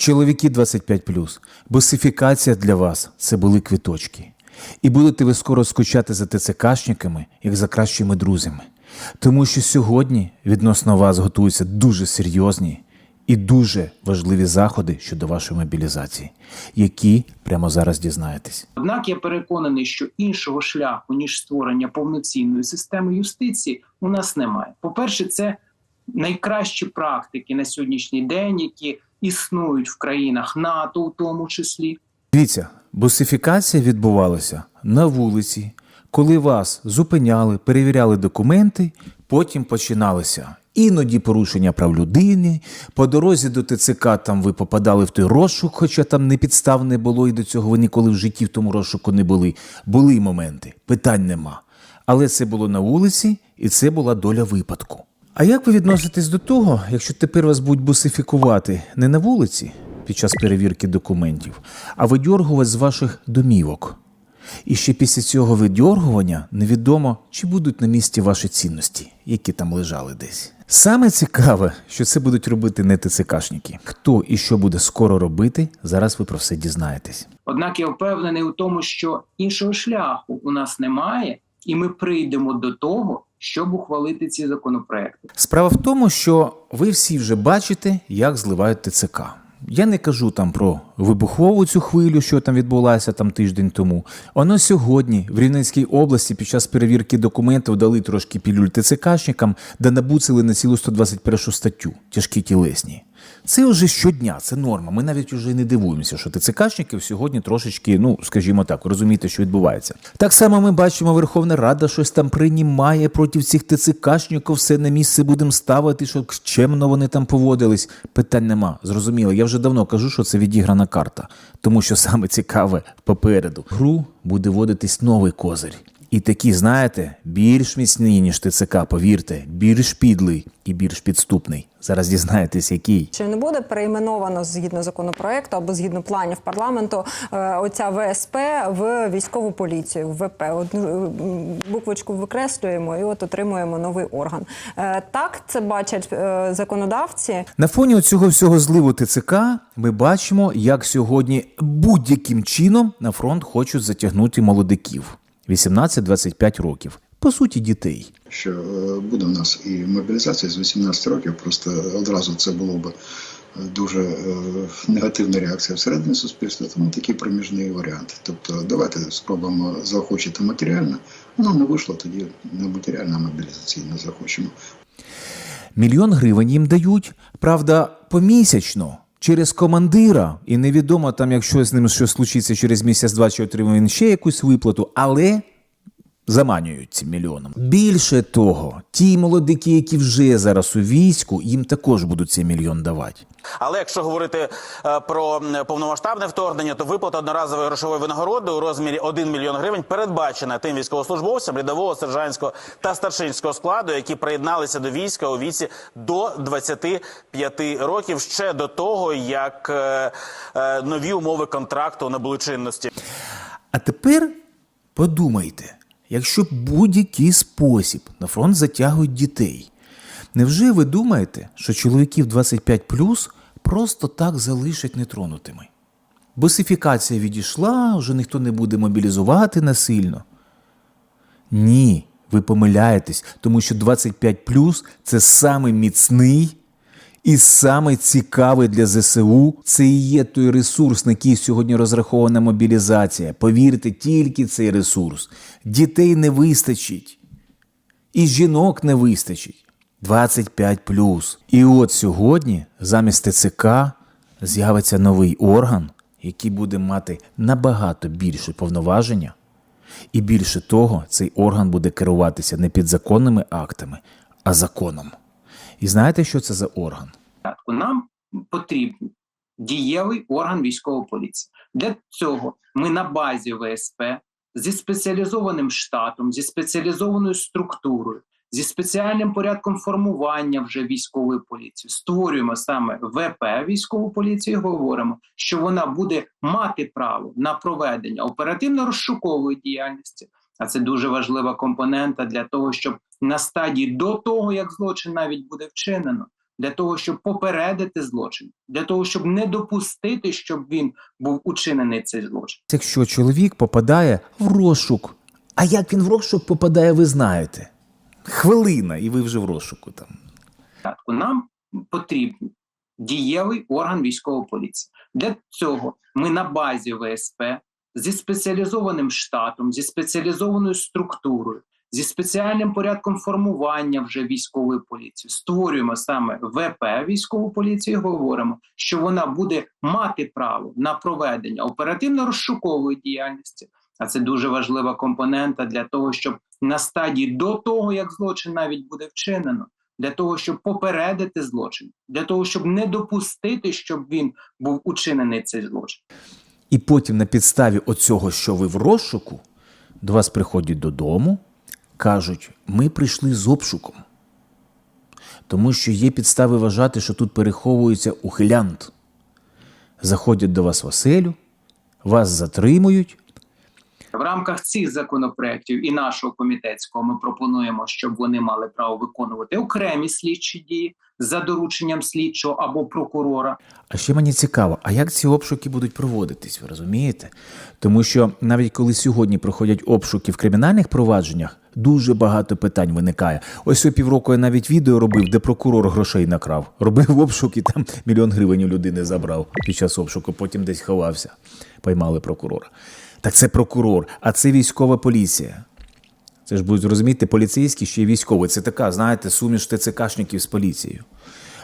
Чоловіки 25+, босифікація для вас це були квіточки. І будете ви скоро скучати за ТЦКшниками, як за кращими друзями. Тому що сьогодні відносно вас готуються дуже серйозні і дуже важливі заходи щодо вашої мобілізації, які прямо зараз дізнаєтесь. Однак я переконаний, що іншого шляху ніж створення повноцінної системи юстиції у нас немає. По-перше, це найкращі практики на сьогоднішній день, які існують в країнах НАТО, у тому числі. Дивіться, босифікація відбувалася на вулиці, коли вас зупиняли, перевіряли документи, потім починалися іноді порушення прав людини. По дорозі до ТЦК там ви попадали в той розшук, хоча там не підстав не було, і до цього ви ніколи в житті в тому розшуку не були. Були моменти, питань нема. Але це було на вулиці, і це була доля випадку. А як ви відноситесь до того, якщо тепер вас будуть бусифікувати не на вулиці під час перевірки документів, а видьоргувати з ваших домівок? І ще після цього видьоргування невідомо, чи будуть на місці ваші цінності, які там лежали десь. Саме цікаве, що це будуть робити не ТЦКшники. Хто і що буде скоро робити, зараз ви про все дізнаєтесь. Однак я впевнений у тому, що іншого шляху у нас немає, і ми прийдемо до того, щоб ухвалити ці законопроекти. Справа в тому, що ви всі вже бачите, як зливають ТЦК. Я не кажу там про вибухову цю хвилю, що там відбулася там тиждень тому. Воно сьогодні в Рівненській області під час перевірки документів дали трошки пілюль ТЦКшникам, де набуцили на цілу 121 статтю тяжкі тілесні. Це вже щодня, це норма. Ми навіть вже не дивуємося, що ТЦКшників сьогодні трошечки, ну скажімо так, розумієте, що відбувається. Так само ми бачимо, Верховна Рада щось там приймає проти цих ТЦКшників, все на місце будемо ставити, щоб чемно вони там поводились. Питань нема. Зрозуміло. Я вже давно кажу, що це відіграна карта, тому що саме цікаве попереду. Гру буде водитись новий козир. І такі, знаєте, більш міцний, ніж ТЦК, повірте, більш підлий і більш підступний. Зараз дізнаєтесь, який. Чи не буде перейменовано згідно законопроекту або згідно планів парламенту е, оця ВСП в військову поліцію, в ВП? От е, буквочку викреслюємо і от отримуємо новий орган. Е, Так це бачать законодавці. На фоні цього всього зливу ТЦК ми бачимо, як сьогодні будь-яким чином на фронт хочуть затягнути молодиків 18-25 років. По суті, дітей. що е, буде в нас і мобілізація з 18 років. Просто одразу це було б е, дуже е, негативна реакція всередині суспільства, тому такий проміжний варіант. Тобто, давайте спробуємо заохочити матеріально. Ну не вийшло тоді не матеріально, а мобілізаційно захочемо. Мільйон гривень їм дають, правда, помісячно. Через командира, і невідомо там, якщо з ним щось случиться через місяць-два, чи отримує він ще якусь виплату, але заманюють цим мільйоном. Більше того, ті молодики, які вже зараз у війську, їм також будуть цей мільйон давати. Але якщо говорити е, про повномасштабне вторгнення, то виплата одноразової грошової винагороди у розмірі 1 мільйон гривень передбачена тим військовослужбовцям рядового, сержантського та старшинського складу, які приєдналися до війська у віці до 25 років ще до того, як е, е, нові умови контракту набули чинності. А тепер подумайте, якщо будь-який спосіб на фронт затягують дітей, невже ви думаєте, що чоловіків 25 просто так залишать нетронутими? Босифікація відійшла, вже ніхто не буде мобілізувати насильно. Ні, ви помиляєтесь, тому що 25 це саме міцний і саме цікавий для ЗСУ. Це і є той ресурс, на який сьогодні розрахована мобілізація. Повірте, тільки цей ресурс. Дітей не вистачить. І жінок не вистачить. 25 І от сьогодні замість ТЦК з'явиться новий орган, який буде мати набагато більше повноваження. І більше того, цей орган буде керуватися не підзаконними актами, а законом. І знаєте, що це за орган? Нам потрібен дієвий орган військової поліції. Для цього ми на базі ВСП зі спеціалізованим штатом, зі спеціалізованою структурою, зі спеціальним порядком формування вже військової поліції створюємо саме ВП військову поліцію. і Говоримо, що вона буде мати право на проведення оперативно-розшукової діяльності. А це дуже важлива компонента для того, щоб на стадії до того, як злочин навіть буде вчинено, для того, щоб попередити злочин, для того, щоб не допустити, щоб він був учинений цей злочин. Якщо чоловік попадає в розшук, а як він в розшук попадає, ви знаєте. Хвилина, і ви вже в розшуку там. Нам потрібен дієвий орган військової поліції. Для цього ми на базі ВСП зі спеціалізованим штатом, зі спеціалізованою структурою, зі спеціальним порядком формування вже військової поліції створюємо саме ВП військову поліцію. і Говоримо, що вона буде мати право на проведення оперативно-розшукової діяльності. А це дуже важлива компонента для того, щоб на стадії до того, як злочин навіть буде вчинено, для того, щоб попередити злочин, для того, щоб не допустити, щоб він був учинений цей злочин. І потім на підставі оцього, що ви в розшуку, до вас приходять додому, кажуть, ми прийшли з обшуком. Тому що є підстави вважати, що тут переховується ухилянт. Заходять до вас в оселю, вас затримують, В рамках цих законопроєктів і нашого комітетського ми пропонуємо, щоб вони мали право виконувати окремі слідчі дії за дорученням слідчого або прокурора. А ще мені цікаво, а як ці обшуки будуть проводитись, ви розумієте? Тому що навіть коли сьогодні проходять обшуки в кримінальних провадженнях, дуже багато питань виникає. Ось о півроку я навіть відео робив, де прокурор грошей накрав. Робив обшук і там мільйон гривень у людини забрав під час обшуку, потім десь ховався. Поймали прокурора. Так це прокурор, а це військова поліція. Це ж будуть розуміти поліцейські, ще й військові. Це така, знаєте, суміш ТЦКшників з поліцією.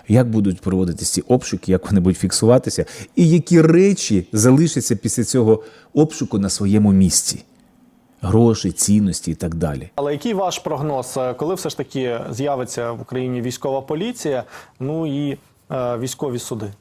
Як будуть проводитися ці обшуки, як вони будуть фіксуватися, і які речі залишаться після цього обшуку на своєму місці? Гроші, цінності і так далі. Але який ваш прогноз, е, коли все ж таки з'явиться в Україні військова поліція, ну і е, військові суди?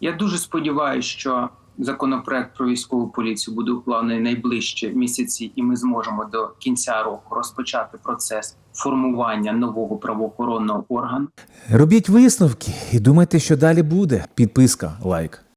Я дуже сподіваюся, що законопроект про військову поліцію буде ухвалений найближчі місяці, і ми зможемо до кінця року розпочати процес формування нового правоохоронного органу. Робіть висновки і думайте, що далі буде. Підписка, лайк.